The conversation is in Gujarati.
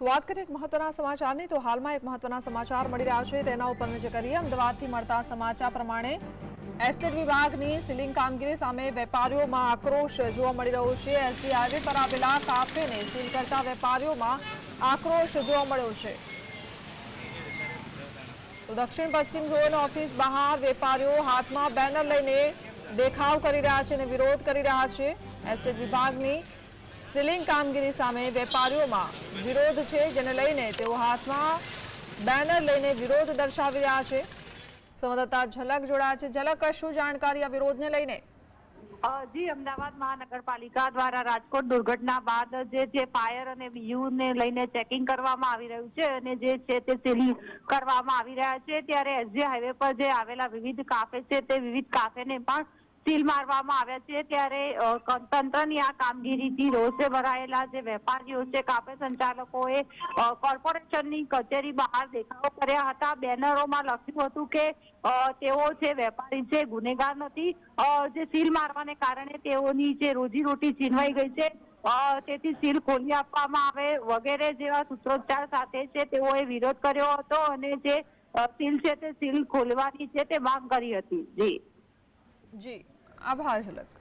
તો વાત કરીએ એક મહત્વના સમાચારની, તો હાલમાં એક મહત્વના સમાચાર મળી રહ્યા છે. તેના ઉપર નજર કરીએ. અમદાવાદથી મળતા સમાચાર પ્રમાણે એસ્ટેટ વિભાગની સીલિંગ કામગીરી સામે વેપારીઓમાં આક્રોશ જોવા મળી રહ્યો છે. એસજી હાઈવે પર આવેલા કાફેને સીલ કરતા વેપારીઓમાં આક્રોશ જોવા મળ્યો છે. તો દક્ષિણ પશ્ચિમ ઝોન ઓફિસ બહાર વેપારીઓ હાથમાં બેનર લઈને દેખાવ કરી રહ્યા છે અને વિરોધ કરી રહ્યા છે. એસ્ટેટ વિભાગની સીલિંગ કામગીરી સામે વેપારીઓમાં વિરોધ છે, જેને લઈને તેઓ હાથમાં બેનર લઈને વિરોધ દર્શાવી રહ્યા છે. સંવાદદાતા ઝલક જોડાયા છે. ઝલક, શું જાણકારી આ વિરોધને લઈને? જી, અમદાવાદ મહાનગરપાલિકા દ્વારા રાજકોટ દુર્ઘટના બાદ જે છે ફાયર અને બીયુ લઈને ચેકિંગ કરવામાં આવી રહ્યું છે અને જે છે તે સીલિંગ કરવામાં આવી રહ્યા છે, ત્યારે એસજી હાઈવે પર જે આવેલા વિવિધ કાફે છે, તે વિવિધ કાફેને પણ સીલ મારવામાં આવ્યા છે ત્યારે તંત્રની આ કામગીરીથી રોષે ભરાયેલા જે વેપારીઓ છે, કાફે સંચાલકોએ કોર્પોરેશનની કચેરી બહાર દેખાવો કર્યા હતા. બેનરોમાં લખ્યું હતું કે તેઓ છે વેપારી છે, ગુનેગાર નથી. જે સીલ મારવાને કારણે તેઓની જે રોજીરોટી છીનવાઈ ગઈ છે તેથી સીલ ખોલી આપવામાં આવે વગેરે જેવા સૂત્રોચ્ચાર સાથે છે, તેઓએ વિરોધ કર્યો હતો અને જે સીલ છે તે સીલ ખોલવાની છે તે માંગ કરી હતી. જી. જી આભાર ઝલક